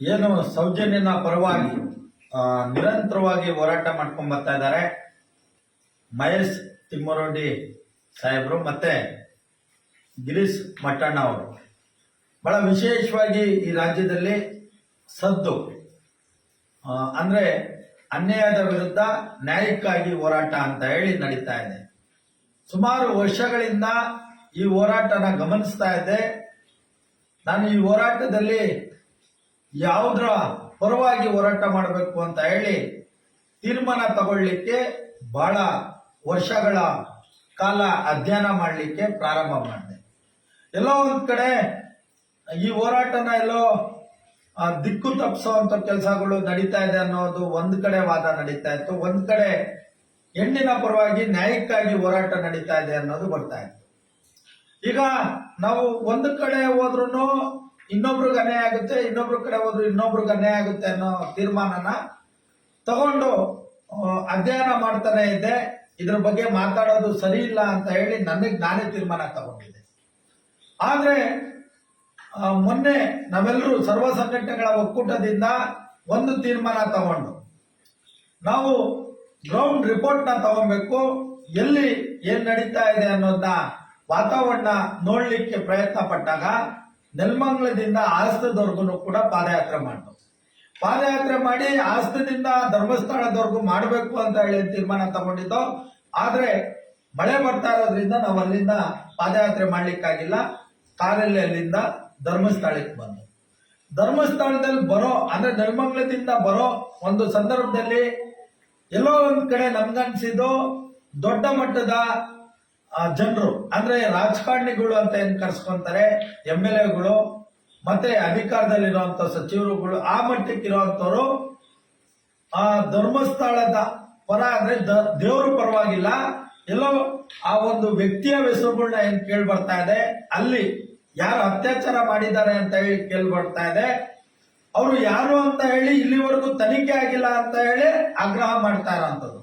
ಏನು ಸೌಜನ್ಯನ ಪರವಾಗಿ ನಿರಂತರವಾಗಿ ಹೋರಾಟ ಮಾಡ್ಕೊಂಡ್ ಬರ್ತಾ ಇದ್ದಾರೆ. ಮಹೇಶ್ ತಿಮ್ಮರೋಡಿ ಸಾಹೇಬರು ಮತ್ತೆ ಗಿರೀಶ್ ಮಟ್ಟಣ್ಣ ಅವರು. ಬಹಳ ವಿಶೇಷವಾಗಿ ಈ ರಾಜ್ಯದಲ್ಲಿ ಸದ್ದು. ಅಂದ್ರೆ ಅನ್ಯಾಯದ ವಿರುದ್ಧ ನ್ಯಾಯಕ್ಕಾಗಿ ಹೋರಾಟ ಅಂತ ಹೇಳಿ ನಡೀತಾ ಇದೆ. ಸುಮಾರು ವರ್ಷಗಳಿಂದ ಈ ಹೋರಾಟನ ಗಮನಿಸ್ತಾ ಇದೆ. ನಾನು ಈ ಹೋರಾಟದಲ್ಲಿ ಯಾವುದರ ಪರವಾಗಿ ಹೋರಾಟ ಮಾಡಬೇಕು ಅಂತ ಹೇಳಿ ತೀರ್ಮಾನ ತಗೊಳ್ಳಿಕ್ಕೆ ಬಹಳ ವರ್ಷಗಳ ಕಾಲ ಅಧ್ಯಯನ ಮಾಡಲಿಕ್ಕೆ ಪ್ರಾರಂಭ ಮಾಡಿದೆ. ಎಲ್ಲೋ ಒಂದ್ ಕಡೆ ಈ ಹೋರಾಟನ ಎಲ್ಲೋ ದಿಕ್ಕು ತಪ್ಪಿಸುವಂತ ಕೆಲಸಗಳು ನಡೀತಾ ಇದೆ ಅನ್ನೋದು ಒಂದ್ ಕಡೆ ವಾದ ನಡೀತಾ ಇತ್ತು, ಒಂದ್ ಕಡೆ ಹೆಣ್ಣಿನ ಪರವಾಗಿ ನ್ಯಾಯಕ್ಕಾಗಿ ಹೋರಾಟ ನಡೀತಾ ಇದೆ ಅನ್ನೋದು ಬರ್ತಾ ಇತ್ತು. ಈಗ ನಾವು ಒಂದು ಕಡೆ ಹೋದ್ರು ಇನ್ನೊಬ್ರಿಗೆ ಅನ್ಯಾಯ ಆಗುತ್ತೆ, ಇನ್ನೊಬ್ರ ಕಡೆ ಹೋದ್ರು ಇನ್ನೊಬ್ರಿಗೆ ಅನ್ಯಾಯ ಆಗುತ್ತೆ ಅನ್ನೋ ತೀರ್ಮಾನನ ತಗೊಂಡು ಅಧ್ಯಯನ ಮಾಡ್ತಾನೆ ಇದ್ದೆ. ಇದ್ರ ಬಗ್ಗೆ ಮಾತಾಡೋದು ಸರಿ ಇಲ್ಲ ಅಂತ ಹೇಳಿ ನನಗೆ ನಾನೇ ತೀರ್ಮಾನ ತಗೊಂಡಿದ್ದೆ. ಆದ್ರೆ ಮೊನ್ನೆ ನಾವೆಲ್ಲರೂ ಸರ್ವ ಸಂಘಟನೆಗಳ ಒಕ್ಕೂಟದಿಂದ ಒಂದು ತೀರ್ಮಾನ ತಗೊಂಡು. ನಾವು ಗ್ರೌಂಡ್ ರಿಪೋರ್ಟ್ನ ತಗೊಬೇಕು, ಎಲ್ಲಿ ಏನ್ ನಡೀತಾ ಇದೆ ಅನ್ನೋದನ್ನ ವಾತಾವರಣ ನೋಡ್ಲಿಕ್ಕೆ ಪ್ರಯತ್ನ ಪಟ್ಟಾಗ ನೆಲಮಂಗಲದಿಂದ ಆಸ್ತದವರೆಗೂ ಕೂಡ ಪಾದಯಾತ್ರೆ ಮಾಡಿದ್ರು ಪಾದಯಾತ್ರೆ ಮಾಡಿ ಆಸ್ತದಿಂದ ಧರ್ಮಸ್ಥಳದವರೆಗೂ ಮಾಡಬೇಕು ಅಂತ ಹೇಳಿ ತೀರ್ಮಾನ ತಗೊಂಡಿದ್ದು, ಆದ್ರೆ ಮಳೆ ಬರ್ತಾ ಇರೋದ್ರಿಂದ ನಾವು ಅಲ್ಲಿಂದ ಪಾದಯಾತ್ರೆ ಮಾಡ್ಲಿಕ್ಕಾಗಿಲ್ಲ ಕಾರಲ್ಲಿ ಅಲ್ಲಿಂದ ಧರ್ಮಸ್ಥಳಕ್ಕೆ ಬಂದು ಧರ್ಮಸ್ಥಳದಲ್ಲಿ ಬರೋ, ಅಂದ್ರೆ ನೆಲಮಂಗಲದಿಂದ ಬರೋ ಒಂದು ಸಂದರ್ಭದಲ್ಲಿ ಎಲ್ಲೋ ಒಂದ್ ಕಡೆ ನಮ್ಗನ್ಸಿದ್ದು ದೊಡ್ಡ ಮಟ್ಟದ ಜನರು, ಅಂದ್ರೆ ರಾಜಕಾರಣಿಗಳು ಅಂತ ಏನ್ ಕರ್ಸ್ಕೊಂತಾರೆ ಎಂ ಎಲ್ ಎಗಳು, ಮತ್ತೆ ಅಧಿಕಾರದಲ್ಲಿರುವಂತ ಸಚಿವರುಗಳು, ಆ ಮಟ್ಟಕ್ಕೆ ಇರುವಂತವ್ರು ಆ ಧರ್ಮಸ್ಥಳದ ಪರ, ಅಂದ್ರೆ ದೇವರು ಪರವಾಗಿಲ್ಲ, ಎಲ್ಲೋ ಆ ಒಂದು ವ್ಯಕ್ತಿಯ ಹೆಸರುಗಳನ್ನ ಏನ್ ಕೇಳಿ ಬರ್ತಾ ಇದೆ, ಅಲ್ಲಿ ಯಾರು ಅತ್ಯಾಚಾರ ಮಾಡಿದ್ದಾರೆ ಅಂತ ಹೇಳಿ ಕೇಳಿ ಬರ್ತಾ ಇದೆ, ಅವರು ಯಾರು ಅಂತ ಹೇಳಿ ಇಲ್ಲಿವರೆಗೂ ತನಿಖೆ ಆಗಿಲ್ಲ ಅಂತ ಹೇಳಿ ಆಗ್ರಹ ಮಾಡ್ತಾ ಇರೋಂಥದ್ದು.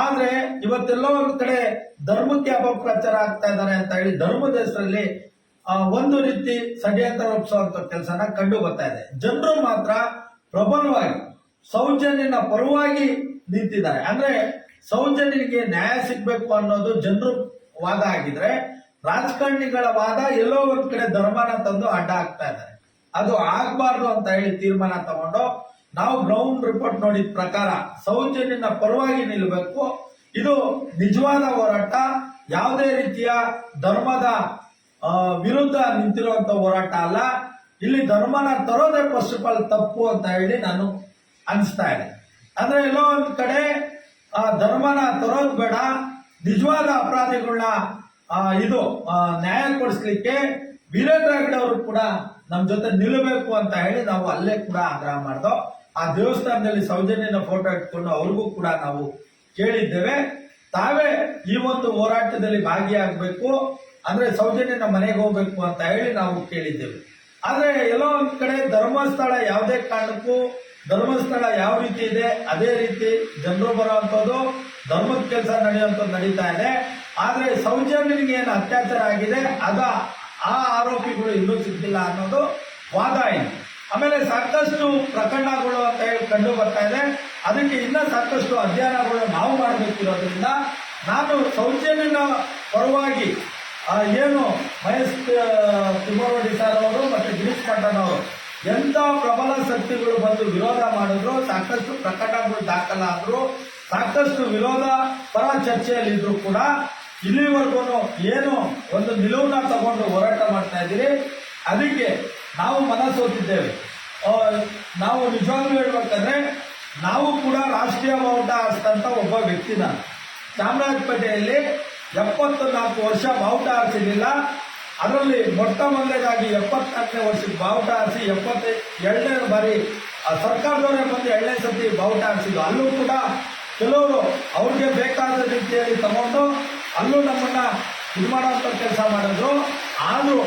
ಆದ್ರೆ ಇವತ್ತೆಲ್ಲೋ ಒಂದು ಕಡೆ ಧರ್ಮಕ್ಕೆ ಅಪಪ್ರಚಾರ ಆಗ್ತಾ ಇದ್ದಾರೆ ಅಂತ ಹೇಳಿ ಧರ್ಮದ ಹೆಸರಲ್ಲಿ ಒಂದು ರೀತಿ ಷಡ್ಯಂತ್ರ ರೂಪಿಸುವಂತ ಕೆಲಸನ ಕಂಡು ಬರ್ತಾ ಇದೆ. ಜನರು ಮಾತ್ರ ಪ್ರಬಲವಾಗಿ, ಸೌಜನ್ಯನ ಪರವಾಗಿ ನಿಂತಿದ್ದಾರೆ. ಅಂದ್ರೆ ಸೌಜನ್ಯನಿಗೆ ನ್ಯಾಯ ಸಿಗ್ಬೇಕು ಅನ್ನೋದು ಜನರು ವಾದ ಆಗಿದ್ರೆ, ರಾಜಕಾರಣಿಗಳ ವಾದ ಎಲ್ಲೋ ಒಂದ್ ಕಡೆ ಧರ್ಮನ ತಂದು ಅಡ್ಡ ಆಗ್ತಾ ಇದ್ದಾರೆ. ಅದು ಆಗ್ಬಾರ್ದು ಅಂತ ಹೇಳಿ ತೀರ್ಮಾನ ತಗೊಂಡು ನಾವು ಬ್ರೌನ್ ರಿಪೋರ್ಟ್ ನೋಡಿದ ಪ್ರಕಾರ ಸೌಜನ್ಯನ ಪರವಾಗಿ ನಿಲ್ಲಬೇಕು. ಇದು ನಿಜವಾದ ಹೋರಾಟ, ಯಾವುದೇ ರೀತಿಯ ಧರ್ಮದ ವಿರುದ್ಧ ನಿಂತಿರುವಂತ ಹೋರಾಟ ಅಲ್ಲ. ಇಲ್ಲಿ ಧರ್ಮನ ತರೋದೇ ಫಸ್ಟ್ ಆಫ್ ಆಲ್ ತಪ್ಪು ಅಂತ ಹೇಳಿ ನಾನು ಅನಿಸ್ತಾ ಇದೆ. ಅಂದ್ರೆ ಎಲ್ಲೋ ಒಂದು ಕಡೆ, ಆ, ಧರ್ಮನ ತರೋದು ಬೇಡ. ನಿಜವಾದ ಅಪರಾಧಿಗಳನ್ನ ಇದು ನ್ಯಾಯ ಕೊಡಿಸ್ಲಿಕ್ಕೆ ವೀರೇಂದ್ರ ಹೆಗ್ಡೆ ಅವರು ಕೂಡ ನಮ್ಮ ಜೊತೆ ನಿಲ್ಲಬೇಕು ಅಂತ ಹೇಳಿ ನಾವು ಅಲ್ಲೇ ಕೂಡ ಆಗ್ರಹ ಮಾಡ್ದೋ. ಆ ದೇವಸ್ಥಾನದಲ್ಲಿ ಸೌಜನ್ಯನ ಫೋಟೋ ಇಟ್ಕೊಂಡು ಅವ್ರಿಗೂ ಕೂಡ ನಾವು ಕೇಳಿದ್ದೇವೆ. ತಾವೇ ಈ ಒಂದು ಹೋರಾಟದಲ್ಲಿ ಭಾಗಿಯಾಗಬೇಕು, ಅಂದ್ರೆ ಸೌಜನ್ಯನ ಮನೆಗೆ ಹೋಗ್ಬೇಕು ಅಂತ ಹೇಳಿ ನಾವು ಕೇಳಿದ್ದೇವೆ. ಆದ್ರೆ ಎಲ್ಲೋ ಒಂದ್ ಕಡೆ ಧರ್ಮಸ್ಥಳ ಯಾವುದೇ ಕಾರಣಕ್ಕೂ, ಧರ್ಮಸ್ಥಳ ಯಾವ ರೀತಿ ಇದೆ, ಅದೇ ರೀತಿ ಜನರು ಬರುವಂತದ್ದು, ಧರ್ಮದ ಕೆಲಸ ನಡೆಯುವಂಥದ್ದು ನಡೀತಾ ಇದೆ. ಆದ್ರೆ ಸೌಜನ್ಯನಿಗೆ ಏನು ಅತ್ಯಾಚಾರ ಆಗಿದೆ, ಅದ ಆ ಆರೋಪಿಗಳು ಇನ್ನೂ ಸಿಕ್ಕಿಲ್ಲ ಅನ್ನೋದು ವಾದ ಇದೆ. ಆಮೇಲೆ ಸಾಕಷ್ಟು ಪ್ರಕರಣಗಳು ಅಂತ ಹೇಳಿ ಕಂಡು ಬರ್ತಾ ಇದೆ. ಅದಕ್ಕೆ ಇನ್ನ ಸಾಕಷ್ಟು ಅಧ್ಯಯನಗಳು ನಾವು ಮಾಡಬೇಕಿರೋದ್ರಿಂದ ನಾನು ಸೌಜನ್ಯನ ಪರವಾಗಿ ಏನು ಮಹೇಶ್ ತಿಮ್ಮರೋಡಿ ಸರ್ ಅವರು ಮತ್ತೆ ಗಿರೀಶ್ ಪಟ್ಟಣ್ ಅವರು ಎಂತ ಪ್ರಬಲ ಶಕ್ತಿಗಳು ಬಂದು ವಿರೋಧ ಮಾಡಿದ್ರು, ಸಾಕಷ್ಟು ಪ್ರಕರಣಗಳು ದಾಖಲಾದ್ರು, ಸಾಕಷ್ಟು ವಿರೋಧ ಪರ ಚರ್ಚೆಯಲ್ಲಿದ್ರು ಕೂಡ ಇಲ್ಲಿವರೆಗೂ ಏನು ಒಂದು ನಿಲುವನ್ನ ತಗೊಂಡು ಹೋರಾಟ ಮಾಡ್ತಾ ಇದ್ದೀರಿ. ಅದಕ್ಕೆ ನಾವು ಮನ ಸೋತಿದ್ದೇವೆ. ನಾವು ನಿಜವಾಗ್ಲೂ ಹೇಳ್ಬೇಕಂದ್ರೆ, ನಾವು ಕೂಡ ರಾಷ್ಟ್ರೀಯ ಮೌಂಟ ಹಾರಿಸಿದಂತ ಒಬ್ಬ ವ್ಯಕ್ತಿ ನಾನು ಚಾಮರಾಜಪೇಟೆಯಲ್ಲಿ ಎಪ್ಪತ್ತು ನಾಲ್ಕು ವರ್ಷ ಬಾವುಟ ಹಾರಿಸಿರ್ಲಿಲ್ಲ ಅದರಲ್ಲಿ ಮೊಟ್ಟ ಮೊದಲನೇದಾಗಿ ಎಪ್ಪತ್ನಾಲ್ಕನೇ ವರ್ಷಕ್ಕೆ ಬಾವುಟ ಆರಿಸಿ ಎಪ್ಪತ್ತ ಎರಡನೇ ಬಾರಿ, ಆ, ಸರ್ಕಾರದವರೇ ಬಂದು ಎರಡನೇ ಸತಿ ಬಾವುಟ ಆರಿಸಿದ್ರು ಅಲ್ಲೂ ಕೂಡ ಕೆಲವರು ಅವ್ರಿಗೆ ಬೇಕಾದ ರೀತಿಯಲ್ಲಿ ತಗೊಂಡು, ಅಲ್ಲೂ ನಮ್ಮನ್ನ ಮಾಡುವಂತ ಕೆಲಸ ಮಾಡಿದ್ರು. ಆದ್ರೂ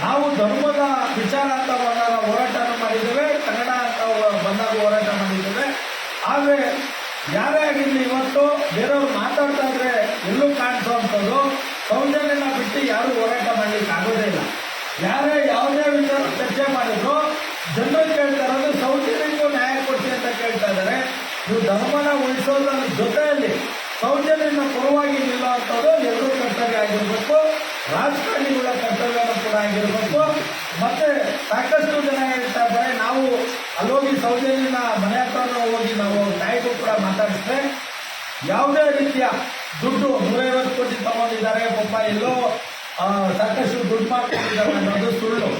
ನಾವು ಧರ್ಮದ ವಿಚಾರ ಅಂತ ಬಂದಾಗ ಹೋರಾಟವನ್ನು ಮಾಡಿದ್ದೇವೆ, ಕನ್ನಡ ಅಂತ ಬಂದಾಗ ಹೋರಾಟ ಮಾಡಿದ್ದೇವೆ. ಆದರೆ ಯಾರೇ ಆಗಿರಲಿ ಇವತ್ತು ಬೇರೆಯವ್ರು ಮಾತಾಡ್ತಾ ಇದ್ರೆ ಎಲ್ಲೂ ಕಾಣಿಸೋ ಅಂಥದ್ದು ಸೌಜನ್ಯನ ಬಿಟ್ಟು ಯಾರು ಹೋರಾಟ ಮಾಡ್ಲಿಕ್ಕೆ ಆಗೋದೇ ಇಲ್ಲ. ಯಾರೇ ಯಾವುದೇ ವಿಚಾರ ಚರ್ಚೆ ಮಾಡಿದ್ರು, ಜನರು ಕೇಳ್ತಾ ಇರೋದು ಸೌಜನ್ಯಕ್ಕೂ ನ್ಯಾಯ ಕೊಡಿಸಿ ಅಂತ ಕೇಳ್ತಾ ಇದ್ದಾರೆ. ನೀವು ಧರ್ಮನ ಉಳಿಸೋದ್ರ ಜೊತೆಯಲ್ಲಿ ಸೌಜನ್ಯನ ಪರವಾಗಿ ಇಲ್ಲ ಅಂಥದ್ದು ಎಲ್ಲರೂ ಕರ್ತವ್ಯ ಆಗಿರಬೇಕು. ರಾಜಕಾರಣಿಗಳ ಕರ್ತವ್ಯನೂ ಕೂಡ ಆಗಿರಬೇಕು. ಮತ್ತೆ ಸಾಕಷ್ಟು ಜನ ಹೇಳ್ತಾ ಇದ್ದಾರೆ, ನಾವು ಅಲ್ಲೋಗಿ ಸೌಜನ್ಯನ ಮನೆ ಹತ್ರ ಹೋಗಿ ನಾವು ನಾಯಕರು ಕೂಡ ಮಾತಾಡಿಸಿದ್ರೆ ಯಾವುದೇ ರೀತಿಯ ದುಡ್ಡು ನೂರೈವತ್ತು ಕೋಟಿ ತಗೊಂಡಿದ್ದಾರೆ ಪಪ್ಪ ಎಲ್ಲೋ ಸಾಕಷ್ಟು ದುಡ್ಡು ಮಾಡ್ಕೊಂಡಿದ್ದಾರೆ ಅನ್ನೋದು ಸುಳ್ಳು.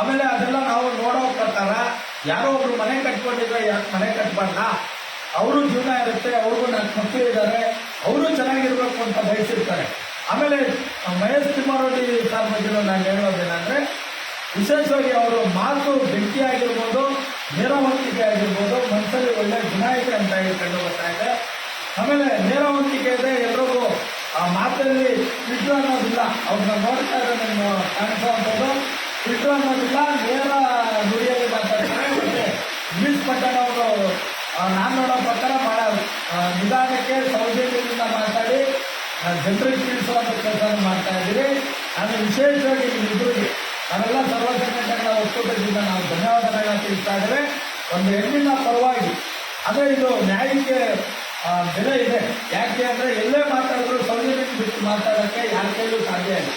ಆಮೇಲೆ ಅದೆಲ್ಲ ನಾವು ನೋಡೋ ಪ್ರಕಾರ ಯಾರೋ ಒಬ್ರು ಮನೆ ಕಟ್ಕೊಂಡಿದ್ರೆ ಯಾಕೆ ಮನೆ ಕಟ್ಬಾರ್ದ? ಅವರು ಜೀವನ ಇರುತ್ತೆ, ಅವ್ರಿಗೂ ನಾಲ್ಕು ಮಕ್ಕಳು ಇದ್ದಾರೆ ಅವರು ಚೆನ್ನಾಗಿರ್ಬೇಕು ಅಂತ ಬಯಸಿರ್ತಾರೆ. ಆಮೇಲೆ ಮಹೇಶ್ ತಿಮ್ಮಾರೆಡ್ಡಿ ಸರ್ ಬಗ್ಗೆ ನಾನು ಹೇಳೋದೇನಂದ್ರೆ ವಿಶೇಷವಾಗಿ ಅವರು ಮಾತು ಬೆಂಕಿ ಆಗಿರ್ಬೋದು, ನೇರವಂತಿಕೆ ಆಗಿರ್ಬೋದು ಮನಸ್ಸಲ್ಲಿ ಒಳ್ಳೆ ಇದೆ ಅಂತ ಹೇಳಿ ಕಂಡು ಬರ್ತಾ ಇದೆ. ಆಮೇಲೆ ನೇರವಂತಿಕೆ ಇದೆ, ಎಲ್ರಿಗೂ ಆ ಮಾತಲ್ಲಿ ಫಿಲ್ಟರ್ ಅನ್ನೋದಿಲ್ಲ. ಅವ್ರನ್ನ ನೋಡ್ತಾ ಇದ್ರೆ ನೀವು ಕಾಣಿಸುವಂಥದ್ದು ಫಿಲ್ಟರ್ ಅನ್ನೋದಿಲ್ಲ, ನೇರ ನುಡಿಯಲ್ಲಿ ಮಾತಾಡ್ತಾರೆ. ಮಿಸ್ ಪಟ್ಟಣ ಅವರು ನಾನು ನೋಡೋ ಪ್ರಕಾರ ಬಹಳ ನಿಧಾನಕ್ಕೆ ಸೌಜನ್ಯದಿಂದ ಮಾತಾಡಿ ಜನರಿಗೆ ತಿಳಿಸುವಂಥ ಕೆಲಸ ಮಾಡ್ತಾ ಇದ್ದೀವಿ ನಾನು ವಿಶೇಷವಾಗಿ ಇಬ್ಬರಿಗೆ ನಾವೆಲ್ಲ ಸರ್ವಸಂಘಟನೆಗಳ ಒಕ್ಕೂಟದಿಂದ ನಾವು ಧನ್ಯವಾದಗಳನ್ನ ತಿಳಿಸ್ತಾ ಇದ್ದೇವೆ. ಒಂದು ಹೆಣ್ಣಿನ ಪರವಾಗಿ. ಅದೇ ಇದು ನ್ಯಾಯಕ್ಕೆ ಬೆಲೆ ಇದೆ. ಯಾಕೆ ಅಂದರೆ ಎಲ್ಲೇ ಮಾತಾಡಿದ್ರು ಸೌಜನ್ಯ ಬಿಟ್ಟು ಮಾತಾಡೋಕ್ಕೆ ಯಾರ ಕೈಲೂ ಸಾಧ್ಯ ಇಲ್ಲ.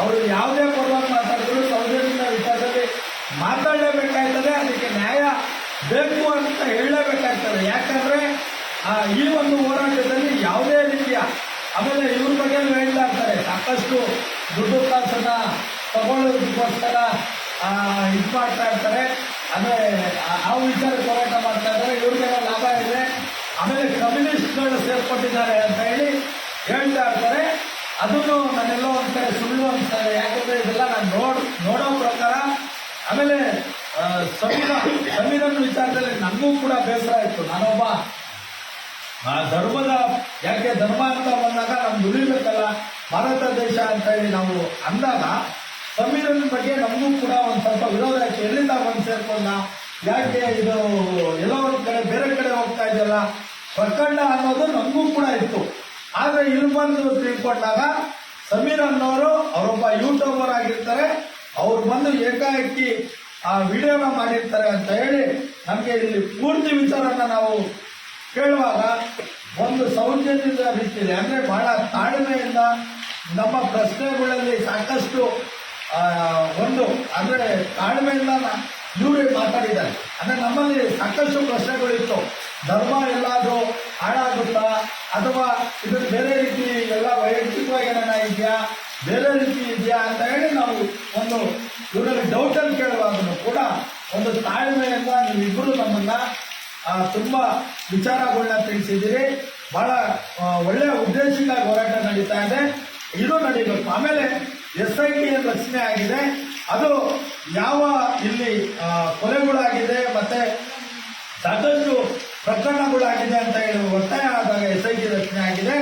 ಅವರು ಯಾವುದೇ ಪರವಾಗಿ ಮಾತಾಡಿದ್ರು ಸೌಜನ್ಯದ ವಿಚಾರದಲ್ಲಿ ಮಾತಾಡಲೇಬೇಕಾಗ್ತದೆ ಅದಕ್ಕೆ ನ್ಯಾಯ ಬೇಕು ಅಂತ ಹೇಳಲೇಬೇಕಾಗ್ತದೆ ಯಾಕಂದರೆ ಈ ಒಂದು ಹೋರಾಟದಲ್ಲಿ ಯಾವುದೇ ರೀತಿಯ ಆಮೇಲೆ ಇವ್ರ ಬಗ್ಗೆ ಹೇಳ್ತಾ ಇರ್ತಾರೆ ಸಾಕಷ್ಟು ದುಡ್ಡು ಕಾಸನ್ನ ತಗೊಳ್ಳೋದಕ್ಕೋಸ್ಕರ ಇದು ಮಾಡ್ತಾ ಇರ್ತಾರೆ. ಅಂದರೆ ಆ- ವಿಚಾರ ಹೋರಾಟ ಮಾಡ್ತಾ ಇದ್ದಾರೆ. ಇವ್ರಿಗೆಲ್ಲ ಲಾಭ ಇದೆ. ಆಮೇಲೆ ಕಮ್ಯುನಿಸ್ಟ್ಗಳು ಸೇರ್ಕೊಂಡಿದ್ದಾರೆ ಅಂತ ಹೇಳಿ ಹೇಳ್ತಾ ಇರ್ತಾರೆ. ಅದನ್ನು ನಾನೆಲ್ಲೋ ಒಂದು ಸುಳ್ಳು ಅಂತಾರೆ. ಯಾಕಂದ್ರೆ ಇದೆಲ್ಲ ನಾನು ನೋಡ್, ನೋಡೋ ಪ್ರಕಾರ ಆಮೇಲೆ ಸಂವಿಧಾನ ಸಂವಿಧಾನ ವಿಚಾರದಲ್ಲಿ ನನಗೂ ಕೂಡ ಬೇಸರ ಇತ್ತು ನಾನೊಬ್ಬ ಧರ್ಮದ, ಯಾಕೆ ಧರ್ಮ ಅಂತ ಉಳಿಬೇಕಲ್ಲ ಭಾರತ ದೇಶ ಅಂತ ಹೇಳಿ ನಾವು ಅಂದಾಗ ಸಂವಿಧಾನದ ಬಗ್ಗೆ ನಮಗೂ ಕೂಡ ಒಂದು ಸ್ವಲ್ಪ ವಿರೋಧ ಆಯ್ತು ಎಲ್ಲಿಂದ ಬಂದು ಸೇರ್ಕೊಂಡ? ಯಾಕೆ ಇದು ಎಲ್ಲೋ ಒಂದು ಕಡೆ, ಬೇರೆ ಕಡೆ ಹೋಗ್ತಾ ಇದೆಯಲ್ಲ? ಪ್ರಕರಣ ಅನ್ನೋದು ನಮಗೂ ಕೂಡ ಇತ್ತು. ಆದ್ರೆ ಇಲ್ಲಿ ಬಂದು ತಿಳ್ಕೊಂಡಾಗ ಸಮೀರ್ ಅನ್ನೋರು ಅವರೊಬ್ಬ ಯೂಟ್ಯೂಬರ್ ಆಗಿರ್ತಾರೆ. ಅವ್ರು ಬಂದು ಏಕಾಏಕಿ ಆ ವಿಡಿಯೋನ ಮಾಡಿರ್ತಾರೆ ಅಂತ ಹೇಳಿ ನಮಗೆ ಇಲ್ಲಿ ಪೂರ್ತಿ ವಿಚಾರನ ನಾವು ಕೇಳುವಾಗ ಒಂದು ಸೌಜನ್ಯದ ರೀತಿಯಲ್ಲಿ ಅಂದರೆ ಬಹಳ ತಾಳ್ಮೆಯಿಂದ ನಮ್ಮ ಪ್ರಶ್ನೆಗಳಲ್ಲಿ ಸಾಕಷ್ಟು ಒಂದು, ಅಂದರೆ ತಾಳ್ಮೆಯಿಂದ ಇವರೇ ಮಾತಾಡಿದ್ದಾರೆ. ಅಂದರೆ ನಮ್ಮಲ್ಲಿ ಸಾಕಷ್ಟು ಪ್ರಶ್ನೆಗಳಿತ್ತು. ಧರ್ಮ ಎಲ್ಲಾದ್ರೂ ಹಾಳಾಗುತ್ತಾ ಅಥವಾ ಇದು ಬೇರೆ ರೀತಿ ಎಲ್ಲ ವೈಯಕ್ತಿಕವಾಗಿ ಏನಾನ ಇದೆಯಾ ಬೇರೆ ರೀತಿ ಇದೆಯಾ ಅಂತ ಹೇಳಿ ನಾವು ಒಂದು ಇವರಲ್ಲಿ ಡೌಟನ್ನು ಕೇಳುವಾಗಲೂ ಕೂಡ ಒಂದು ತಾಳ್ಮೆಯಿಂದ ನೀವಿಬ್ಬರು ನಮ್ಮನ್ನ ಆ, ತುಂಬಾ ವಿಚಾರಗಳನ್ನ ತಿಳಿಸಿದ್ದೀರಿ. ಬಹಳ ಒಳ್ಳೆ ಉದ್ದೇಶಕ್ಕಾಗಿ ಹೋರಾಟ ನಡೀತಾ ಇದೆ. ಇದು ನಡೀಬೇಕು. ಆಮೇಲೆ ಎಸ್ ಐ ಟಿ ರಚನೆ ಆಗಿದೆ. ಅದು ಯಾವ ಇಲ್ಲಿ ಕೊಲೆಗಳಾಗಿದೆ ಮತ್ತೆ ಸಾಕಷ್ಟು ಪ್ರಕರಣಗಳಾಗಿದೆ ಅಂತ ಹೇಳಿ ಒತ್ತಾಯ ಆದಾಗ ಎಸ್ ಐ ಟಿ ರಚನೆ ಆಗಿದೆ.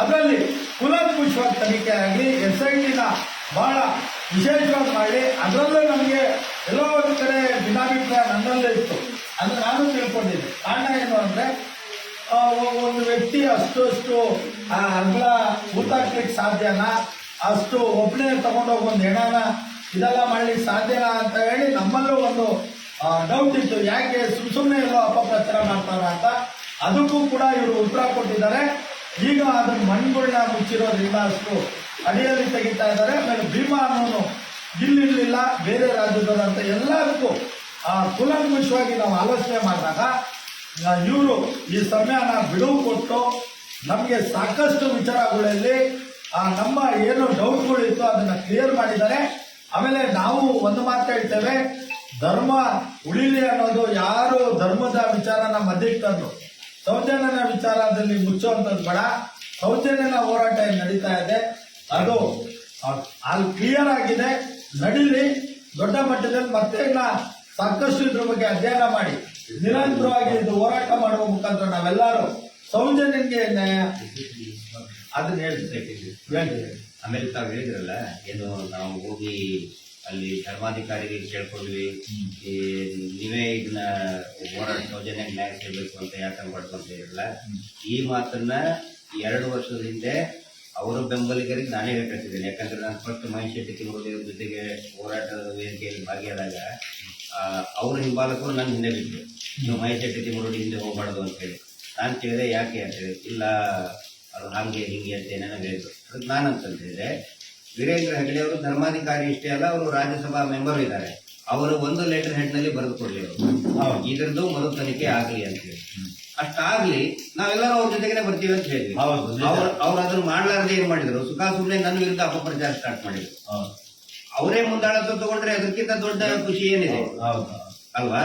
ಅದರಲ್ಲಿ ಕುಲಂಕುಷವಾಗಿ ತನಿಖೆ ಆಗಲಿ, ಎಸ್ ಐ ಟಿನ ಬಹಳ ವಿಶೇಷವಾಗಿ ಮಾಡಿ ಅದರಲ್ಲೂ ನಮಗೆ ಎಲ್ಲೋ ಒಂದು ಕಡೆ ಭಿನ್ನಾಭಿಪ್ರಾಯ ನನ್ನಲ್ಲೇ ಇತ್ತು. ಅದು ನಾನು ತಿಳ್ಕೊಂಡಿದ್ದೆ. ಕಾರಣ ಏನು ಅಂದರೆ ಒಂದು ವ್ಯಕ್ತಿ ಅಷ್ಟು ಅಷ್ಟು ಆ, ಅಗಲ ಊತಾಕ್ಲಿಕ್ಕೆ ಸಾಧ್ಯನಾ? ಅಷ್ಟು ಒಬ್ಬನೇ ತಗೊಂಡೋಗಿ ಒಂದು ಹೆಣನ ಇದೆಲ್ಲ ಮಾಡ್ಲಿಕ್ಕೆ ಸಾಧ್ಯನಾ ಅಂತ ಹೇಳಿ ನಮ್ಮಲ್ಲೂ ಒಂದು ಡೌಟ್ ಇತ್ತು. ಯಾಕೆ ಸುಮ್ ಸುಮ್ಮನೆ ಎಲ್ಲೋ ಅಪಪ್ರಚಾರ ಮಾಡ್ತಾರ ಅಂತ. ಅದಕ್ಕೂ ಕೂಡ ಇವರು ಉತ್ತರ ಕೊಟ್ಟಿದ್ದಾರೆ. ಈಗ ಅದನ್ನ ಮಣ್ಣುಗಳನ್ನ ಮುಚ್ಚಿರೋದ್ರಿಂದ ಅಷ್ಟು ಅಡಿಯಲ್ಲಿ ತೆಗಿತಾ ಇದ್ದಾರೆ. ಆಮೇಲೆ ಭೀಮಾ ಅನ್ನೋನು ಇಲ್ಲಿರ್ಲಿಲ್ಲ ಬೇರೆ ರಾಜ್ಯದವರಂತ ಅಂತ ಎಲ್ಲದಕ್ಕೂ ಕೂಲಂಕುಷವಾಗಿ ನಾವು ಆಲೋಚನೆ ಮಾಡಿದಾಗ ಇವರು ಈ ಸಮಯನ ಬಿಡುವು ಕೊಟ್ಟು ನಮಗೆ ಸಾಕಷ್ಟು ವಿಚಾರಗಳಲ್ಲಿ ಆ, ನಮ್ಮ ಏನು ಡೌಟ್ಗಳಿತ್ತು ಅದನ್ನು ಕ್ಲಿಯರ್ ಮಾಡಿದ್ದಾರೆ. ಆಮೇಲೆ ನಾವು ಒಂದು ಮಾತು ಹೇಳ್ತೇವೆ ಧರ್ಮ ಉಳಿಲಿ ಅನ್ನೋದು ಯಾರು ಧರ್ಮದ ವಿಚಾರನ ಮಧ್ಯಕ್ಕೆ ತಂದು ಸೌಜನ್ಯನ ವಿಚಾರದಲ್ಲಿ ಮುಚ್ಚುವಂಥದ್ದು ಬೇಡ. ಸೌಜನ್ಯನ ಹೋರಾಟ ನಡೀತಾ ಇದೆ. ಅದು ಆ, ಅಲ್ಲಿ ಕ್ಲಿಯರ್ ಆಗಿದೆ. ನಡೀಲಿ ದೊಡ್ಡ ಮಟ್ಟದಲ್ಲಿ ಮತ್ತೆ ಸಾಕಷ್ಟು ಇದ್ರ ಬಗ್ಗೆ ಅಧ್ಯಯನ ಮಾಡಿ, ನಿರಂತರವಾಗಿ ಇದು ಹೋರಾಟ ಮಾಡುವ ಮುಖಾಂತರ ನಾವೆಲ್ಲರೂ ಸೌಜನ್ಯಕ್ಕೆ ಅದನ್ನ ಹೇಳ್ತೇವೆ. ಆಮೇಲೆ ತಾವು ಹೇಳಿದ್ರಲ್ಲ, ಏನು ನಾವು ಹೋಗಿ ಅಲ್ಲಿ ಧರ್ಮಾಧಿಕಾರಿಗಳಿಗೆ ಕೇಳ್ಕೊಂಡ್ವಿ ನೀವೇ ಇದನ್ನ ಹೋರಾಟ ಸೌಜನ್ಯ ನ್ಯಾಯ ಸಿಗಬೇಕು ಅಂತ ಅಂತ ಹೇಳಿರಲ್ಲ ಈ ಮಾತನ್ನ ಎರಡು ವರ್ಷದ ಹಿಂದೆ ಅವರ ಬೆಂಬಲಿಗರಿಗೆ ನಾನೇ ಹೇಳ್ಕೊಳ್ತಿದ್ದೇನೆ. ಯಾಕಂದ್ರೆ ನಾನು ಫಸ್ಟ್ ಮಹೇಶ್ ಶೆಟ್ಟಿ ಜೊತೆಗೆ ಹೋರಾಟದ ವೇದಿಕೆಯಲ್ಲಿ ಭಾಗಿಯಾದಾಗ ಅವ್ರ ಹಿಂಬಾಲಕರು ನನ್ನ ಹಿಂದೆ ಬಿಟ್ಟರು ನೀವು ಮಹೇಶ್ ಶೆಟ್ಟಿ ತಿಂಗಳೂರಿ ಹಿಂದೆ ಹೋಗಬಾರ್ದು ಅಂತ ಹೇಳಿ. ನಾನು ಕೇಳಿದೆ ಯಾಕೆ ಅಂತ ಹೇಳಿ. ಇಲ್ಲ ಅದು ಹಾಗೆ ಹಿಂಗೆ ಅಂತ ಏನೇನೋ ಹೇಳಿದ್ರು. ಅದಕ್ಕೆ ನಾನು ಅಂತಂತ ಹೇಳಿದೆ ವೀರೇಂದ್ರ ಹೆಗಡೆ ಅವರು ಧರ್ಮಾಧಿಕಾರಿ ಇಷ್ಟೇ ಅಲ್ಲ ಅವರು ರಾಜ್ಯಸಭಾ ಮೆಂಬರ್ ಇದ್ದಾರೆ. ಅವರು ಒಂದು ಲೆಟರ್ ಹೆಡ್ನಲ್ಲಿ ಬರೆದು ಕೊಡಲಿ ಅವರು. ಇದರದ್ದು ಮರು ತನಿಖೆ ಆಗಲಿ ಅಂತ ಹೇಳಿ. ಅಷ್ಟಾಗ್ಲಿ ನಾವೆಲ್ಲರೂ ಅವ್ರ ಜೊತೆಗೆ ಬರ್ತೀವಿ ಅಂತ ಹೇಳಿದ್ವಿ. ಅವ್ರು ಅದನ್ನು ಮಾಡ್ಲಾರ್ದೆ ಏನ್ ಮಾಡಿದ್ರು? ಸುಖ ಸುಮ್ಮನೆ ನನ್ನ ವಿರುದ್ಧ ಅಪಪ್ರಚಾರ ಸ್ಟಾರ್ಟ್ ಮಾಡಿದ್ರು. ಅವರೇ ಮುಂದಾಳತ್ವ ತಗೊಂಡ್ರೆ ಅದಕ್ಕಿಂತ ದೊಡ್ಡ ಖುಷಿ ಏನಿದೆ? ಹೌದು ಅಲ್ವಾ?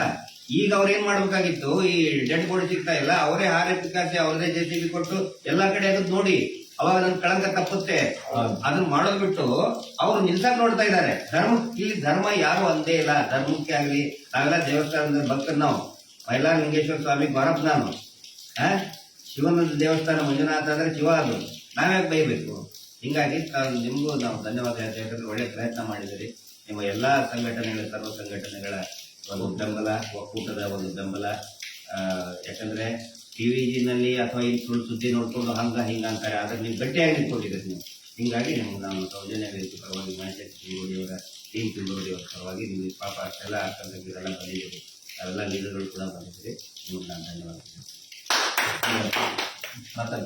ಈಗ ಅವ್ರೇನ್ ಏನ್ ಮಾಡ್ಬೇಕಾಗಿತ್ತು? ಈ ಡೆಡ್ ಬಾಡಿ ಸಿಗ್ತಾ ಇಲ್ಲ. ಅವರೇ ಹಾರಿ ಪಿಕಾಸಿ ಕಾಸಿ ಅವರದೇ ಜೆ ಸಿ ಬಿ ಕೊಟ್ಟು ಎಲ್ಲಾ ಕಡೆ ಅದನ್ನ ನೋಡಿ ಅವಾಗ ನನ್ ಕಳಂಕ ತಪ್ಪುತ್ತೆ. ಅದನ್ನ ಮಾಡೋದ್ ಬಿಟ್ಟು ಅವ್ರು ನಿಲ್ಸಕ್ ನೋಡ್ತಾ ಇದ್ದಾರೆ ಧರ್ಮ ಇಲ್ಲಿ ಧರ್ಮ ಯಾರು ಒಂದೇ ಇಲ್ಲ. ಧರ್ಮಕ್ಕೆ ಆಗ್ಲಿ ನಾವೆಲ್ಲ ದೇವಸ್ಥಾನದ ಭಕ್ತರು ನಾವು. ಮೈಲಾರಲಿಂಗೇಶ್ವರ ಸ್ವಾಮಿ ಗೊರಪ್ಪ ನಾನು? ಶಿವನ ದೇವಸ್ಥಾನ ಮಂಜುನಾಥ ಅಂದ್ರೆ ಶಿವ ಅದು. ನಾವ್ಯಾಕೆ ಬೈಬೇಕು? ಹಿಂಗಾಗಿ ನಾನು ನಿಮಗೂ ನಾವು ಧನ್ಯವಾದ ಯಾಕಂದ್ರೆ ಒಳ್ಳೆ ಪ್ರಯತ್ನ ಮಾಡಿದಿರಿ ನಿಮ್ಮ ಎಲ್ಲ ಸಂಘಟನೆಗಳ, ಸರ್ವ ಸಂಘಟನೆಗಳ ಒಂದು ಬೆಂಬಲ, ಒಕ್ಕೂಟದ ಒಂದು ಬೆಂಬಲ. ಯಾಕಂದರೆ ಟಿ ವಿ ಟಿವಿಜಿನಲ್ಲಿ ಅಥವಾ ಇಲ್ಲಿ ಸುಳ್ಳು ಸುದ್ದಿ ನೋಡಿಕೊಂಡು ಹಂಗೆ, ಹಿಂಗೆ ಅಂತಾರೆ. ಆದರೆ ನೀವು ಗಟ್ಟಿಯಾಗಿ ನಿಂತ್ಕೊಂಡಿದ್ದೀರಿ ನೀವು. ಹಿಂಗಾಗಿ ನಿಮ್ಗೆ ನಾನು ಸೌಜನ್ಯ ವೇದಿಕೆ ಪರವಾಗಿ ಮಹೇಶ್ ತಿಂಗೋಡಿಯವರ ಟೀಮ್ ತಿಂಗಳವರ ಪರವಾಗಿ ನಿಮಗೆ ಪಾಪ ಅಷ್ಟೆಲ್ಲ ಅರ್ಥಗಳೆಲ್ಲ ಬಂದಿದ್ದೀರಿ ಅವೆಲ್ಲ ಲೀಡರ್ಗಳು ಕೂಡ ಬಂದಿದ್ದೀರಿ. ನಿಮ್ಗೆ ನಾನು ಧನ್ಯವಾದ